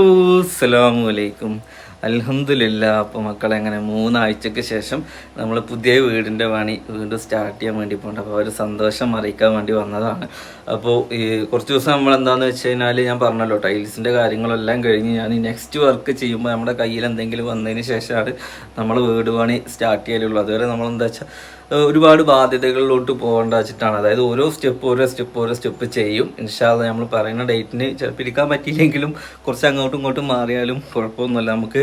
അസ്സലാമു അലൈക്കും അൽഹംദുലില്ല അപ്പോൾ മക്കളെ അങ്ങനെ മൂന്നാഴ്ചക്ക് ശേഷം നമ്മൾ പുതിയ വീടിന്റെ പണി വീണ്ടും സ്റ്റാർട്ട് ചെയ്യാൻ വേണ്ടി പോകുന്നുണ്ട് അപ്പോൾ ഒരു സന്തോഷം അറിയിക്കാൻ വേണ്ടി വന്നതാണ്. അപ്പോൾ ഈ കുറച്ച് ദിവസം നമ്മൾ എന്താണെന്ന് വെച്ച് കഴിഞ്ഞാൽ ഞാൻ പറഞ്ഞല്ലോ ടൈൽസിന്റെ കാര്യങ്ങളെല്ലാം കഴിഞ്ഞ് ഞാൻ നെക്സ്റ്റ് വർക്ക് ചെയ്യുമ്പോൾ നമ്മുടെ കയ്യിൽ എന്തെങ്കിലും വന്നതിന് ശേഷമാണ് നമ്മൾ വീട് പണി സ്റ്റാർട്ട് ചെയ്യലുള്ളൂ. അതുവരെ നമ്മൾ എന്താ വെച്ചാൽ ഒരുപാട് ബാധ്യതകളിലോട്ട് പോകേണ്ട വെച്ചിട്ടാണ്. അതായത് ഓരോ സ്റ്റെപ്പ് ഓരോ സ്റ്റെപ്പ് ഓരോ സ്റ്റെപ്പ് ചെയ്യും. ഇൻഷാല്ല നമ്മൾ പറയുന്ന ഡേറ്റിന് ചിലപ്പോൾ ഇരിക്കാൻ പറ്റിയില്ലെങ്കിലും കുറച്ച് അങ്ങോട്ടും ഇങ്ങോട്ടും മാറിയാലും കുഴപ്പമൊന്നുമില്ല. നമുക്ക്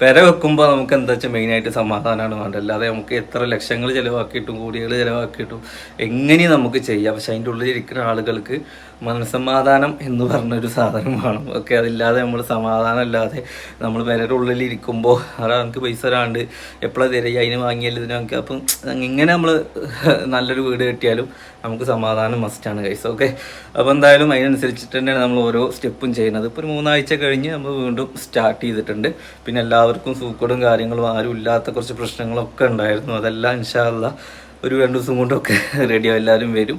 പെര വെക്കുമ്പോൾ നമുക്ക് എന്താ വെച്ചാൽ മെയിനായിട്ട് സമാധാനമാണ് വേണ്ടത്. അല്ലാതെ നമുക്ക് എത്ര ലക്ഷങ്ങൾ ചിലവാക്കിയിട്ടും കോടികൾ ചിലവാക്കിയിട്ടും എങ്ങനെ നമുക്ക് ചെയ്യാം. പക്ഷെ അതിന്റെ ഉള്ളിൽ ഇരിക്കുന്ന ആളുകൾക്ക് മനസ്സമാധാനം എന്ന് പറഞ്ഞൊരു സാധനം വേണം. ഓക്കെ അതില്ലാതെ നമ്മൾ സമാധാനം ഇല്ലാതെ നമ്മൾ പെരയുടെ ഉള്ളിൽ ഇരിക്കുമ്പോൾ അതാ നമുക്ക് പൈസ വരാണ്ട് എപ്പോഴാണ് തരിക? അതിന് വാങ്ങിയാലും ഇതിനൊക്കെ അപ്പം ഇങ്ങനെ നമ്മൾ നല്ലൊരു വീട് കെട്ടിയാലും നമുക്ക് സമാധാനം മസ്റ്റാണ് കൈസ് ഓക്കെ അപ്പോൾ എന്തായാലും അതിനനുസരിച്ചിട്ട് തന്നെയാണ് നമ്മൾ ഓരോ സ്റ്റെപ്പും ചെയ്യുന്നത്. ഇപ്പോൾ ഒരു മൂന്നാഴ്ച കഴിഞ്ഞ് നമ്മൾ വീണ്ടും സ്റ്റാർട്ട് ചെയ്തിട്ടുണ്ട്. പിന്നെ എല്ലാവർക്കും സൂക്കടും കാര്യങ്ങളും ആരും ഇല്ലാത്ത കുറച്ച് പ്രശ്നങ്ങളൊക്കെ ഉണ്ടായിരുന്നു. അതെല്ലാം ഇൻഷാല്ല ഒരു രണ്ട് ദിവസം കൊണ്ടൊക്കെ റെഡിയാവും എല്ലാവരും വരും.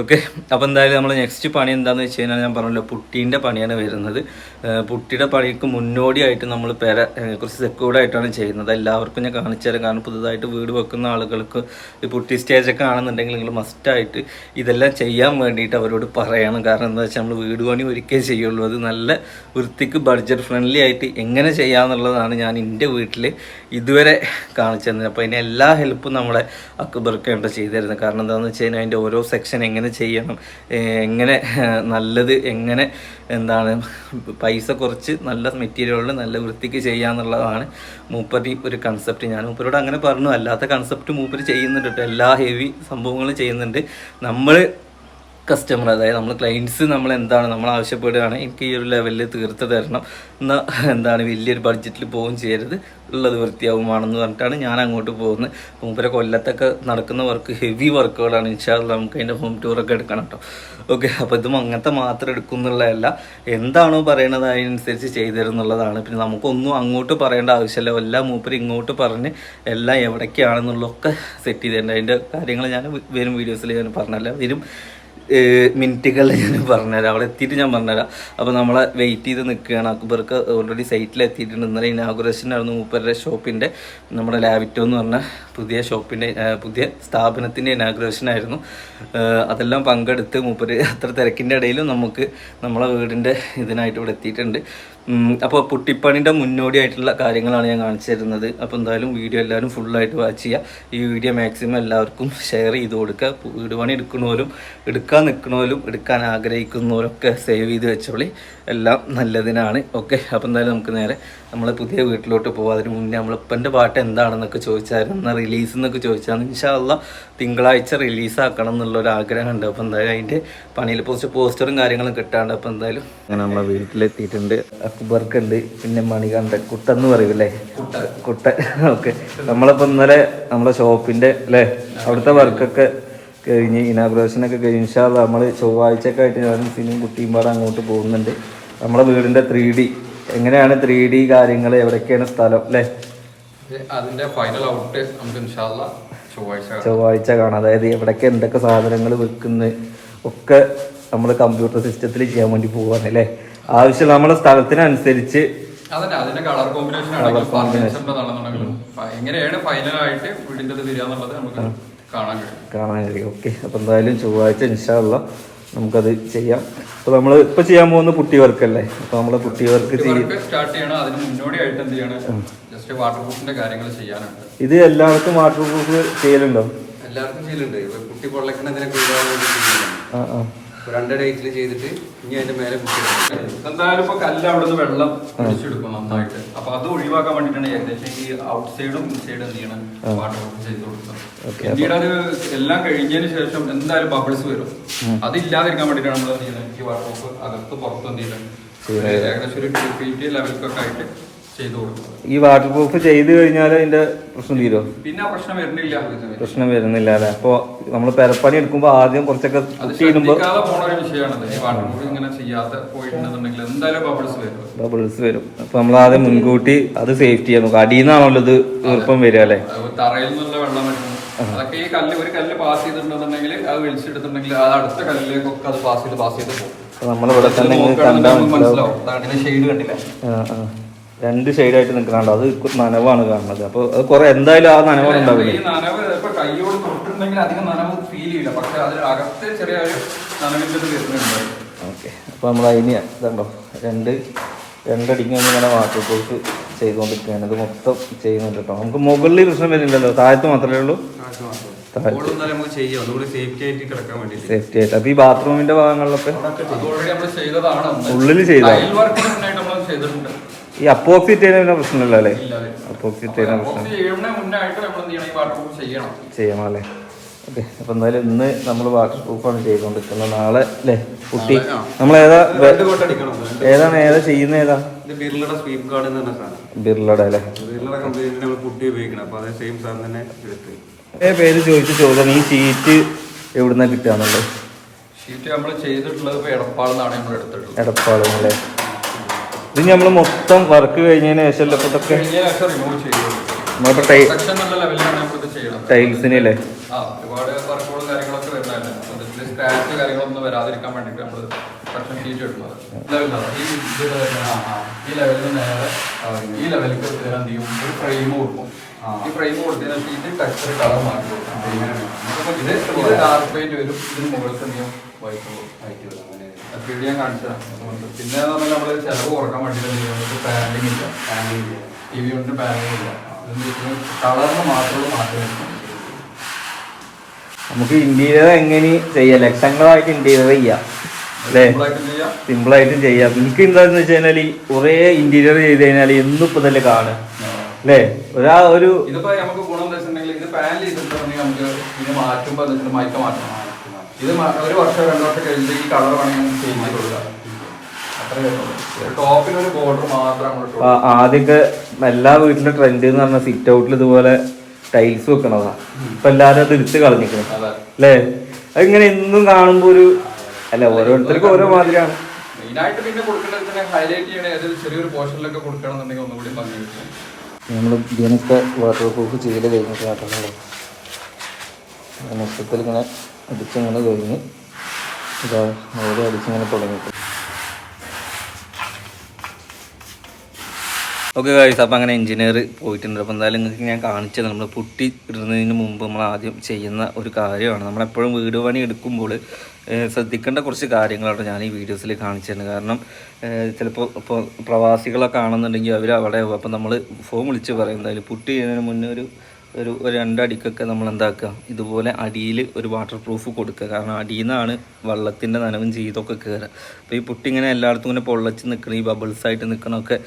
ഓക്കെ അപ്പോൾ എന്തായാലും നമ്മൾ നെക്സ്റ്റ് പണി എന്താണെന്ന് വെച്ച് കഴിഞ്ഞാൽ ഞാൻ പറഞ്ഞല്ലോ പുട്ടീന്റെ പണിയാണ് വരുന്നത്. പുട്ടിയുടെ പണിക്ക് മുന്നോടിയായിട്ട് നമ്മൾ പെര കുറച്ച് സെക്യൂർഡ് ആയിട്ടാണ് ചെയ്യുന്നത്. എല്ലാവർക്കും ഞാൻ കാണിച്ചു തരാം. കാരണം പുതുതായിട്ട് വീട് വെക്കുന്ന ആളുകൾക്ക് ഈ പുട്ടി സ്റ്റേജൊക്കെ ആണെന്നുണ്ടെങ്കിൽ നിങ്ങൾ മസ്റ്റായിട്ട് ഇതെല്ലാം ചെയ്യാൻ വേണ്ടിയിട്ട് അവരോട് പറയണം. കാരണം എന്താ വെച്ചാൽ നമ്മൾ വീട് പണി ഒരിക്കലേ ചെയ്യുള്ളൂ. അത് നല്ല വൃത്തിക്ക് ബഡ്ജറ്റ് ഫ്രണ്ട്ലി ആയിട്ട് എങ്ങനെ ചെയ്യാമെന്നുള്ളതാണ് ഞാൻ എന്റെ വീട്ടിൽ ഇതുവരെ കാണിച്ചു തന്നത്. അപ്പോൾ അതിന് എല്ലാ ഹെൽപ്പും നമ്മളെ അക്ബർക്കേണ്ട ചെയ്തു തരുന്നത്. കാരണം എന്താണെന്ന് വെച്ച് കഴിഞ്ഞാൽ അതിന്റെ ഓരോ സെക്ഷൻ എങ്ങനെ ചെയ്യണം എങ്ങനെ നല്ലത് എങ്ങനെ എന്താണ് പൈസ കുറച്ച് നല്ല മെറ്റീരിയലുകൾ നല്ല വൃത്തിക്ക് ചെയ്യാന്നുള്ളതാണ് മൂപ്പരി ഒരു കൺസെപ്റ്റ് ഞാൻ മൂപ്പരോട് അങ്ങനെ പറഞ്ഞു. അല്ലാത്ത കൺസെപ്റ്റ് മൂപ്പര് ചെയ്യുന്നുണ്ട് കേട്ടോ എല്ലാ ഹെവി സംഭവങ്ങളും ചെയ്യുന്നുണ്ട്. നമ്മൾ കസ്റ്റമർ അതായത് നമ്മൾ ക്ലയൻസ് നമ്മൾ എന്താണ് നമ്മൾ ആവശ്യപ്പെടുകയാണ് എനിക്ക് ഈ ഒരു ലെവലിൽ തീർത്ത് തരണം എന്നാൽ എന്താണ് വലിയൊരു ബഡ്ജറ്റിൽ പോകും ചെയ്യരുത് ഉള്ളത് വൃത്തിയാവുമാണെന്ന് പറഞ്ഞിട്ടാണ് ഞാൻ അങ്ങോട്ട് പോകുന്നത്. മൂപ്പരെ കൊല്ലത്തൊക്കെ നടക്കുന്ന വർക്ക് ഹെവി വർക്കുകളാണ് ഇൻഷാല്ല നമുക്ക് അതിന്റെ ഹോം ടൂറൊക്കെ എടുക്കണം കേട്ടോ. ഓക്കെ അപ്പോൾ ഇതും അങ്ങനത്തെ മാത്രം എടുക്കുന്നുള്ളതല്ല എന്താണോ പറയണത് അതിനനുസരിച്ച് ചെയ്തു തരുന്നുള്ളതാണ് പിന്നെ നമുക്കൊന്നും അങ്ങോട്ട് പറയേണ്ട ആവശ്യമില്ല. എല്ലാം മൂപ്പര് ഇങ്ങോട്ട് പറഞ്ഞ് എല്ലാം എവിടേക്കാണെന്നുള്ളതൊക്കെ സെറ്റ് ചെയ്തിട്ടുണ്ട് അതിന്റെ കാര്യങ്ങൾ ഞാൻ വരും വീഡിയോസിൽ ഞാൻ പറഞ്ഞല്ല. വരും. മിനിറ്റുകളിൽ ഞാൻ പറഞ്ഞുതരാം. അവിടെ എത്തിയിട്ട് ഞാൻ പറഞ്ഞുതരാം. അപ്പോൾ നമ്മളെ വെയിറ്റ് ചെയ്ത് നിൽക്കുകയാണ്. അക്ബർക്ക് ഓൾറെഡി സൈറ്റിൽ എത്തിയിട്ടുണ്ട്. ഇന്നലെ ഇനാഗുറേഷൻ ആയിരുന്നു മൂപ്പരുടെ ഷോപ്പിന്റെ നമ്മുടെ ലാവിറ്റോ എന്ന് പറഞ്ഞ പുതിയ ഷോപ്പിന്റെ പുതിയ സ്ഥാപനത്തിന്റെ ഏഹ് അതെല്ലാം പങ്കെടുത്ത് മൂപ്പര് അത്ര തിരക്കിന്റെ ഇടയിലും നമുക്ക് നമ്മളെ വീടിന്റെ ഇതിനായിട്ട് ഇവിടെ എത്തിയിട്ടുണ്ട്. അപ്പോൾ പുട്ടിപ്പണിന്റെ മുന്നോടിയായിട്ടുള്ള കാര്യങ്ങളാണ് ഞാൻ കാണിച്ചു തരുന്നത്. അപ്പോൾ എന്തായാലും വീഡിയോ എല്ലാവരും ഫുള്ളായിട്ട് വാച്ച് ചെയ്യുക ഈ വീഡിയോ മാക്സിമം എല്ലാവർക്കും ഷെയർ ചെയ്ത് കൊടുക്കുക. വീട് പണി എടുക്കണവരും എടുക്കാൻ നിൽക്കുന്നവരും എടുക്കാൻ ആഗ്രഹിക്കുന്നവരൊക്കെ സേവ് ചെയ്ത് വെച്ചോളി. എല്ലാം നല്ലതിനാണ്. ഓക്കെ അപ്പോൾ എന്തായാലും നമുക്ക് നേരെ നമ്മൾ പുതിയ വീട്ടിലോട്ട് പോകാം അതിന് മുന്നേ നമ്മളിപ്പന്റെ പാട്ട് എന്താണെന്നൊക്കെ ചോദിച്ചായിരുന്നു എന്നാൽ റിലീസ് എന്നൊക്കെ ചോദിച്ചാൽ ഇൻഷാല്ല തിങ്കളാഴ്ച റിലീസാക്കണം എന്നുള്ളൊരു ആഗ്രഹമുണ്ട്. അപ്പോൾ എന്തായാലും അതിന്റെ പണിയിൽ കുറച്ച് പോസ്റ്ററും കാര്യങ്ങളും കിട്ടാണ്ട് അപ്പോൾ എന്തായാലും അങ്ങനെ നമ്മളെ വീട്ടിലെത്തിയിട്ടുണ്ട്. അക്ബർക്ക് ഉണ്ട് പിന്നെ മണികണ്ഠൻ കുട്ടെന്ന് പറയൂല്ലേ കുട്ട ഓക്കെ. നമ്മളിപ്പോൾ ഇന്നലെ നമ്മളെ ഷോപ്പിന്റെ അല്ലേ? അവിടുത്തെ വർക്കൊക്കെ കഴിഞ്ഞ് ഇനാഗ്രേഷനൊക്കെ കഴിഞ്ഞ് ഇൻഷാല്ല നമ്മൾ ചൊവ്വാഴ്ചയൊക്കെ ആയിട്ട് ഞാനും സിനിമ കുട്ടിയും പാടെ അങ്ങോട്ട് പോകുന്നുണ്ട്. നമ്മളെ വീടിന്റെ ത്രീ ഡി. എങ്ങനെയാണ് ത്രീ ഡി കാര്യങ്ങൾ എവിടെയൊക്കെയാണ് സ്ഥലം? അല്ലേ? അതിന്റെ ഫൈനൽ ഔട്ട് നമുക്ക് ഇൻഷാല്ല ചൊവ്വാഴ്ച കാണാം. ചൊവ്വാഴ്ച കാണാം. അതായത് എവിടെയൊക്കെ എന്തൊക്കെ സാധനങ്ങൾ വെക്കുന്നത് ഒക്കെ നമ്മൾ കമ്പ്യൂട്ടർ സിസ്റ്റത്തിൽ ചെയ്യാൻ വേണ്ടി പോവാണ് അല്ലേ? ആവശ്യം നമ്മളെ സ്ഥലത്തിനനുസരിച്ച് അതന്നെ അതിന്റെ കളർ കോമ്പിനേഷൻ ആണെങ്കിലും എങ്ങനെയാണ് ഫൈനൽ ആയിട്ട് വീടിന്റെ നമുക്ക് കാണാൻ കഴിയും. കാണാൻ കഴിയും ഓക്കെ അപ്പൊ എന്തായാലും ചൊവ്വാഴ്ച ഇൻഷാല്ല നമുക്കത് ചെയ്യാം. അപ്പൊ നമ്മൾ ഇപ്പൊ ചെയ്യാൻ പോകുന്ന പുട്ടി വർക്കല്ലേ അപ്പൊ നമ്മൾ പുട്ടി വർക്ക് ചെയ്യും വർക്ക് സ്റ്റാർട്ട് ചെയ്യണം. അതിന് മുന്നോടിയായിട്ട് എന്ത് ചെയ്യണം? ജസ്റ്റ് വാട്ടർ പ്രൂഫിന്റെ കാര്യങ്ങൾ ചെയ്യാനുണ്ട്. ഇത് എല്ലാവർക്കും വാട്ടർ പ്രൂഫ് ചെയ്യലുണ്ടോ? എല്ലാവർക്കും ചെയ്യലുണ്ട്. കുട്ടി പൊള്ളക്കണതിനൊക്കെ ആ ആ. രണ്ട് ഡേറ്റിൽ ചെയ്തിട്ട് ഇനി അതിന്റെ മേലെ എന്തായാലും ഇപ്പൊ കല്ല് അവിടെ നിന്ന് വെള്ളം പിടിച്ചെടുക്കും നന്നായിട്ട്. അപ്പൊ അത് ഒഴിവാക്കാൻ വേണ്ടിട്ടാണ് ഏകദേശം ഈ ഔട്ട് സൈഡും ഇൻസൈഡും എന്ത് ചെയ്യണം വാട്ടർ ചെയ്ത് കൊടുക്കുന്നത് പിന്നീട് അത് എല്ലാം കഴിഞ്ഞതിന് ശേഷം എന്തായാലും ബബിൾസ് വരും. അതില്ലാതിരിക്കാൻ വേണ്ടിട്ടാണ് നമ്മൾ എന്ത് ചെയ്യുന്നത്? ഈ വാട്ടർ പ്രൂഫ് അകത്ത് പുറത്ത് എന്ത് ചെയ്യുന്നത്? ഏകദേശം ഒരു ടു ഫീറ്റ് ലെവൽക്കൊക്കെ ആയിട്ട് ഈ വാട്ടർ പ്രൂഫ് ചെയ്ത് കഴിഞ്ഞാൽ അതിന്റെ പ്രശ്നം തീരുമോ പിന്നെ പ്രശ്നം വരുന്നില്ല പ്രശ്നം വരുന്നില്ല അല്ലെ? അപ്പൊ നമ്മൾ പെരപ്പണി എടുക്കുമ്പോ ആദ്യം കുറച്ചൊക്കെ ബബിൾസ് വരും. അപ്പൊ നമ്മൾ ആദ്യം മുൻകൂട്ടി അത് സേഫ്റ്റി ചെയ്യാൻ നോക്കാം അടിയിൽ നിന്നാണല്ലോ ഇത് ഈർപ്പം വരിക അല്ലെ? തറയിൽ നിന്നുള്ള വെള്ളം അതൊക്കെ ഈ കല്ല് ഒരു കല്ല് പാസ് ചെയ്തിട്ടുണ്ടെന്നുണ്ടെങ്കിൽ അത് വിളിച്ചെടുത്തിട്ടുണ്ടെങ്കിൽ അത് അടുത്ത കല്ലിലേക്കൊക്കെ അത് പാസ് ചെയ്ത് പാസ് ചെയ്ത് പോകും. നമ്മളിവിടെ തന്നെ കണ്ടാൽ മനസ്സിലാവും. ഷെയ്ഡ് കണ്ടില്ല. രണ്ട് ഷെയ്ഡായിട്ട് നിൽക്കുന്നുണ്ട്. അത് നനവാണ് കാണുന്നത്. അപ്പൊ അത് കുറെ എന്തായാലും ആ നനവാണ് ഉണ്ടാവില്ല ഈ നനവ് ഇപ്പൊ കൈയോട് അധികം നനവ് ഫീൽ ചെയ്യില്ല. പക്ഷെ ചെറിയ ഒരു വരുന്നുണ്ട്. ഓക്കെ. അപ്പൊ നമ്മൾ അതിന് ഇതുണ്ടോ? രണ്ട് രണ്ടടിക്ക് ഇങ്ങനെ വാട്ടർ പ്രൂഫ് ചെയ്തുകൊണ്ടിരിക്കുകയാണ്. ഇത് മൊത്തം ചെയ്യുന്നുണ്ട് കേട്ടോ. നമുക്ക് മുകളിൽ പ്രശ്നം വരുന്നില്ലല്ലോ. താഴത്ത് മാത്രമേ ഉള്ളൂ? സേഫ്റ്റി ആയിട്ട് അപ്പൊ ഈ ബാത്റൂമിന്റെ ഭാഗങ്ങളിലൊക്കെ ഉള്ളിൽ ചെയ്തോ? ഈ അപ്പോക്സി ചെയ്യുന്ന പിന്നെ പ്രശ്നമില്ല അല്ലേ? അല്ലേ? അപ്പോക്സി ചെയ്യുന്ന പ്രശ്നം. ചെയ്യണം. അല്ലേ ഓക്കെ അപ്പൊ എന്തായാലും ഇന്ന് നമ്മൾ വാട്ടർ പ്രൂഫാണ് ചെയ്തുകൊണ്ടിരിക്കുന്നത്. നാളെ അല്ലേ? കുട്ടി. നമ്മൾ ഏതാ ഏതാണ് ഏതാ ചെയ്യുന്ന ഏതാ? ഗാർഡ് എന്ന് പറഞ്ഞ സാധനം. അല്ലേ? കമ്പനിയിൽ നമ്മൾ കുട്ടി ഉപയോഗിക്കണം. അതേ സെയിം സാധനം തന്നെ ഏ പേര് ചോദിച്ച ചോദ്യം ഈ ഷീറ്റ് എവിടുന്നാ കിട്ടുക ഷീറ്റ് നമ്മൾ ചെയ്തിട്ടുള്ളത് എടപ്പാളെന്നാണ് നമ്മൾ എടുത്തിട്ടുള്ളത്. എടപ്പാളല്ലേ ഇത് നമ്മൾ മൊത്തം വർക്ക് കഴിഞ്ഞതിന് ശേഷം ഇതൊക്കെ ചെയ്യണത്. ടൈൽസിന് അല്ലേ? ആ ഒരുപാട് വർക്കുകളും കാര്യങ്ങളൊക്കെ വരുന്നതല്ലേ? അപ്പൊ ഇതിൽ സ്ക്രാച്ച് കാര്യങ്ങളൊന്നും വരാതിരിക്കാൻ വേണ്ടിയിട്ട് നമ്മൾ സെക്ഷൻ ഷീറ്റ് ഇടുന്നത്. ഈ ലെവലിൽ നേരെ ഈ ലെവലിലേക്ക് എന്ത് ചെയ്യും? ഒരു ഫ്രെയിം കൊടുക്കും. ഈ ഫ്രെയിം കൊടുത്തതിന് ടെക്സ്ചർ കളർ മാറ്റി കൊടുക്കും. ഇത് ഡാർക്ക് പെയിന്റ് വരും. ഇതിന് മുകളിൽ തന്നെയും വൈറ്റ് ആയിട്ട് ത്രീ ഞാൻ കാണിച്ചതാണ്. പിന്നെ പറഞ്ഞാൽ നമ്മൾ ചിലവ് കുറയ്ക്കാൻ വേണ്ടിയിട്ട് പാൻഡിങ് ഇല്ല. ടി വി കൊണ്ട് പാൻഡിങ് ഇല്ല. കളറിന് മാത്രമേ മാറ്റം നമുക്ക് ഇന്റീരിയർ എങ്ങനെ ചെയ്യാം? ലക്ഷങ്ങളായിട്ട് ഇന്റീരിയർ ചെയ്യാം. അല്ലേ? സിമ്പിളായിട്ട് ചെയ്യാം. സിമ്പിൾ ആയിട്ടും ചെയ്യാം. എനിക്ക് എന്താന്ന് വെച്ച് കഴിഞ്ഞാൽ കുറേ ഇന്റീരിയർ ചെയ്ത് കഴിഞ്ഞാൽ എന്നും ഇപ്പൊ തന്നെ കാണും. അല്ലേ? ഒരാ ഒരു ഇതിപ്പോ നമുക്ക് ഗുണം എന്താ വെച്ചിട്ടുണ്ടെങ്കിൽ ഇത് പാനൽ ചെയ്തിട്ടുണ്ടെങ്കിൽ നമുക്ക് ഇത് മാറ്റുമ്പോൾ മയക്കം മാറ്റണം. ഇത് ഒരു വർഷം രണ്ടു വർഷം കഴിഞ്ഞിട്ട് ഈ കളർ വേണമെങ്കിൽ ചേഞ്ച് ചെയ്ത് കൊടുക്കാം. ആദ്യമൊക്കെ എല്ലാ വീട്ടിലെ ട്രെൻഡ് എന്ന് പറഞ്ഞാൽ സിറ്റ് ഔട്ടിൽ ഇതുപോലെ ടൈൽസ് വെക്കണതാ. ഇപ്പൊ എല്ലാരും അത് എടുത്ത് കളഞ്ഞിക്കണം അതെ. അല്ലേ? അതിങ്ങനെ എന്നും കാണുമ്പോ ഒരു അല്ല ഓരോരുത്തർക്കും ഓരോ മാതിരിയാണ്. മെയിനായിട്ട് പിന്നെ കൊടുക്കേണ്ടത് ഹൈലൈറ്റ് ചെയ്യണേ ഏതൊരു ചെറിയൊരു പോർഷനിലൊക്കെ കൊടുക്കണമെന്നുണ്ടെങ്കിൽ ഒന്നുകൂടി ഭംഗി കിട്ടും. നമ്മൾ ഇതിനൊക്കെ വാട്ടർ പ്രൂഫ് ചെയ്ത് കഴിഞ്ഞിട്ട് മൊത്തത്തിൽ ഇങ്ങനെ അടിച്ചിങ്ങനെ കഴിഞ്ഞ്. ഇതാ നേരെ അടിച്ചങ്ങനെ തുടങ്ങിയിട്ട് ഓക്കെ കഴിച്ച് അപ്പോൾ അങ്ങനെ എഞ്ചിനീയർ പോയിട്ടുണ്ട്. അപ്പോൾ എന്തായാലും നിങ്ങൾക്ക് ഞാൻ കാണിച്ചത് നമ്മൾ പുട്ടി ഇടുന്നതിന് മുമ്പ് നമ്മൾ ആദ്യം ചെയ്യുന്ന ഒരു കാര്യമാണ്. നമ്മളെപ്പോഴും വീട് പണി എടുക്കുമ്പോൾ ശ്രദ്ധിക്കേണ്ട കുറച്ച് കാര്യങ്ങളാണ് ഞാൻ ഈ വീഡിയോസിൽ കാണിച്ചിട്ടുണ്ട് കാരണം ചിലപ്പോൾ ഇപ്പോൾ പ്രവാസികളൊക്കെ ആണെന്നുണ്ടെങ്കിൽ അവർ അവിടെ അപ്പോൾ നമ്മൾ ഫോം വിളിച്ച് പറയും എന്തായാലും പുട്ടി ചെയ്യുന്നതിന് മുന്നേ ഒരു ഒരു രണ്ടടിക്കൊക്കെ നമ്മൾ എന്താക്കുക ഇതുപോലെ അടിയിൽ ഒരു വാട്ടർ പ്രൂഫ് കൊടുക്കുക. കാരണം അടിയിൽ നിന്നാണ് വെള്ളത്തിന്റെ നനവും ചെയ്തൊക്കെ കയറുക അപ്പോൾ ഈ പുട്ടി ഇങ്ങനെ എല്ലായിടത്തും ഇങ്ങനെ പൊള്ളച്ച് നിൽക്കണം ഈ ബബിൾസ് ആയിട്ട് നിൽക്കണമൊക്കെ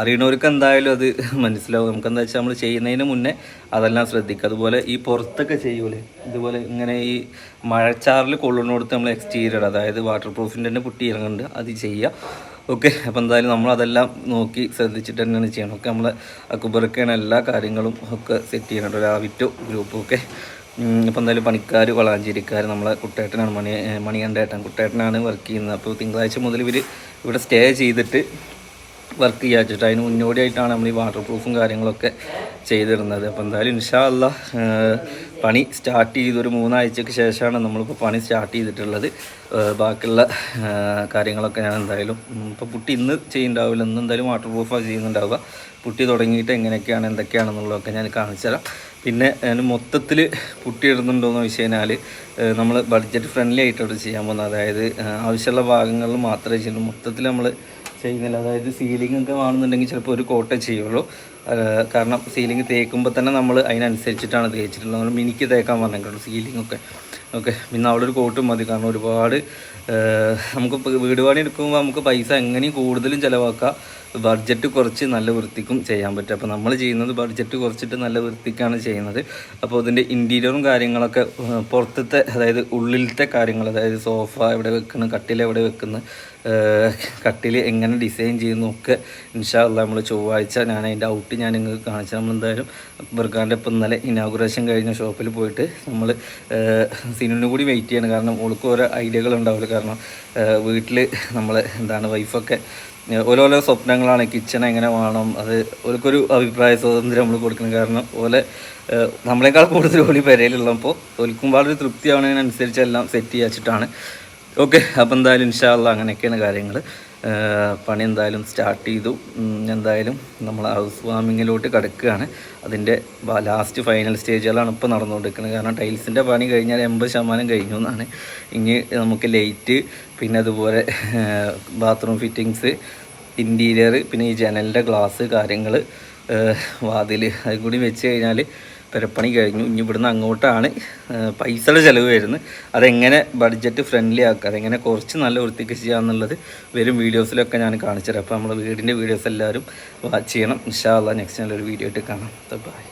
അറിയണവർക്ക് എന്തായാലും അത് മനസ്സിലാവും. നമുക്ക് എന്താ വെച്ചാൽ നമ്മൾ ചെയ്യുന്നതിന് മുന്നേ അതെല്ലാം ശ്രദ്ധിക്കുക. അതുപോലെ ഈ പുറത്തൊക്കെ ചെയ്യൂലേ? ഇതുപോലെ ഇങ്ങനെ ഈ മഴച്ചാറിൽ കൊള്ളുന്നിടത്ത് നമ്മൾ എക്സ്റ്റീരിയർ അതായത് വാട്ടർ പ്രൂഫിന്റെ തന്നെ പുട്ടി ഇറങ്ങുന്നുണ്ട്. അത് ചെയ്യുക. ഓക്കെ അപ്പോൾ എന്തായാലും നമ്മൾ അതെല്ലാം നോക്കി ശ്രദ്ധിച്ചിട്ട് തന്നെയാണ് ചെയ്യണം. ഒക്കെ നമ്മൾ അക്കുബറൊക്കെയാണ് എല്ലാ കാര്യങ്ങളും ഒക്കെ സെറ്റ് ചെയ്യണം ഒരു ആവിറ്റോ ഗ്രൂപ്പും ഒക്കെ ഇപ്പം എന്തായാലും പണിക്കാർ വളാഞ്ചേരിക്കാർ നമ്മളെ കുട്ടേട്ടനാണ് മണി മണികണ്ഠേട്ടൻ. കുട്ടേട്ടനാണ് വർക്ക് ചെയ്യുന്നത്. അപ്പോൾ തിങ്കളാഴ്ച മുതൽ ഇവർ ഇവിടെ സ്റ്റേ ചെയ്തിട്ട് വർക്ക് ചെയ്യാൻ വെച്ചിട്ട് അതിന് മുന്നോടിയായിട്ടാണ് നമ്മൾ ഈ വാട്ടർ പ്രൂഫും കാര്യങ്ങളൊക്കെ ചെയ്തിരുന്നത് അപ്പോൾ എന്തായാലും ഇൻഷാ അല്ല പണി സ്റ്റാർട്ട് ചെയ്ത് ഒരു മൂന്നാഴ്ചക്ക് ശേഷമാണ് നമ്മളിപ്പോൾ പണി സ്റ്റാർട്ട് ചെയ്തിട്ടുള്ളത്. ബാക്കിയുള്ള കാര്യങ്ങളൊക്കെ ഞാൻ എന്തായാലും ഇപ്പോൾ പുട്ടി ഇന്ന് ചെയ്യുന്നുണ്ടാവില്ല. ഇന്ന് എന്തായാലും വാട്ടർ പ്രൂഫാണ് ചെയ്യുന്നുണ്ടാവുക. പുട്ടി തുടങ്ങിയിട്ട് എങ്ങനെയൊക്കെയാണ് എന്തൊക്കെയാണെന്നുള്ളതൊക്കെ ഞാൻ കാണിച്ചു തരാം. പിന്നെ മൊത്തത്തിൽ പുട്ടി ഇടുന്നുണ്ടോയെന്ന് വെച്ച് കഴിഞ്ഞാൽ നമ്മൾ ബഡ്ജറ്റ് ഫ്രണ്ട്ലി ആയിട്ടാണ് ചെയ്യാൻ പോകുന്നത്. അതായത് ആവശ്യമുള്ള ഭാഗങ്ങളിൽ മാത്രമേ ചെയ്യുള്ളൂ മൊത്തത്തിൽ നമ്മൾ ചെയ്യുന്നില്ല. അതായത് സീലിംഗ് ഒക്കെ വേണമെന്നുണ്ടെങ്കിൽ ചിലപ്പോൾ ഒരു കോട്ടേ ചെയ്യുള്ളൂ. കാരണം സീലിംഗ് തേക്കുമ്പോൾ തന്നെ നമ്മൾ അതിനനുസരിച്ചിട്ടാണ് തേച്ചിട്ടുള്ളത്. നമ്മൾ മിനിക്ക് തേക്കാൻ പറഞ്ഞിട്ടുണ്ട് സീലിംഗ് ഒക്കെ. ഓക്കെ പിന്നെ ഒരു കോട്ടും മതി. കാരണം ഒരുപാട് നമുക്ക് വീട് പണി എടുക്കുമ്പോൾ നമുക്ക് പൈസ എങ്ങനെയും കൂടുതലും ചിലവാക്കാം. ബഡ്ജറ്റ് കുറച്ച് നല്ല വൃത്തിക്കും ചെയ്യാൻ പറ്റും. അപ്പോൾ നമ്മൾ ചെയ്യുന്നത് ബഡ്ജറ്റ് കുറച്ചിട്ട് നല്ല വൃത്തിക്കാണ് ചെയ്യുന്നത്. അപ്പോൾ അതിന്റെ ഇന്റീരിയറും കാര്യങ്ങളൊക്കെ പുറത്തത്തെ അതായത് ഉള്ളിലത്തെ കാര്യങ്ങൾ അതായത് സോഫ എവിടെ വെക്കുന്നു കട്ടിൽ എവിടെ വെക്കുന്നു കട്ടിൽ എങ്ങനെ ഡിസൈൻ ചെയ്യുന്നു ഒക്കെ ഇൻഷാല്ല നമ്മൾ ചൊവ്വാഴ്ച ഞാൻ അതിന്റെ ഔട്ട് ഞാൻ നിങ്ങൾക്ക് കാണിച്ചു നമ്മൾ എന്തായാലും ബർഗാന്റെ ഇപ്പം ഇന്നലെ ഇനാഗുറേഷൻ കഴിഞ്ഞ ഷോപ്പിൽ പോയിട്ട് നമ്മൾ സിനിമ കൂടി വെയിറ്റ് ചെയ്യണം. കാരണം ഓൾക്ക് ഓരോ ഐഡിയകൾ ഉണ്ടാവില്ല കാരണം വീട്ടിൽ നമ്മൾ എന്താണ് വൈഫൊക്കെ ഓരോരോ സ്വപ്നങ്ങളാണ്. കിച്ചൺ എങ്ങനെ വേണം? അത് ഓർക്കൊരു അഭിപ്രായ സ്വാതന്ത്ര്യം നമ്മൾ കൊടുക്കണം. കാരണം ഓലെ നമ്മളെക്കാൾ കൂടുതൽ ഓലി പെരയിലുള്ളപ്പോൾ ഓൽക്കും വളരെ തൃപ്തിയാവുന്നതിനനുസരിച്ച് എല്ലാം സെറ്റ് ചെയ്യാച്ചിട്ടാണ്. ഓക്കെ അപ്പോൾ എന്തായാലും ഇൻഷാല്ല അങ്ങനെയൊക്കെയാണ് കാര്യങ്ങൾ പണി എന്തായാലും സ്റ്റാർട്ട് ചെയ്തു. എന്തായാലും നമ്മൾ ഹൗസ് വാമിങ്ങിലോട്ട് കിടക്കുകയാണ്. അതിന്റെ ലാസ്റ്റ് ഫൈനൽ സ്റ്റേജുകളാണ് ഇപ്പോൾ നടന്നുകൊണ്ടിരിക്കുന്നത്. കാരണം ടൈൽസിന്റെ പണി കഴിഞ്ഞാൽ എൺപത് ശതമാനം കഴിഞ്ഞു എന്നാണ്. ഇനി നമുക്ക് ലൈറ്റ് പിന്നെ അതുപോലെ ബാത്റൂം ഫിറ്റിങ്സ് ഇന്റീരിയർ പിന്നെ ഈ ജനലിന്റെ ഗ്ലാസ് കാര്യങ്ങൾ വാതിൽ അതും കൂടി വെച്ച് കഴിഞ്ഞാൽ പെരപ്പണി കഴിഞ്ഞു. ഇനി ഇവിടുന്ന് അങ്ങോട്ടാണ് പൈസയുടെ ചിലവ് വരുന്നത്. അതെങ്ങനെ ബഡ്ജറ്റ് ഫ്രണ്ട്ലി ആക്കുക അതെങ്ങനെ കുറച്ച് നല്ല വൃത്തിക്ക് ചെയ്യുക എന്നുള്ളത് വരും വീഡിയോസിലൊക്കെ ഞാൻ കാണിച്ചു തരാം അപ്പോൾ നമ്മുടെ വീടിന്റെ വീഡിയോസ് എല്ലാവരും വാച്ച് ചെയ്യണം. ഇൻഷാല്ല നെക്സ്റ്റ് നല്ലൊരു വീഡിയോ ആയിട്ട് കാണാം. ബൈ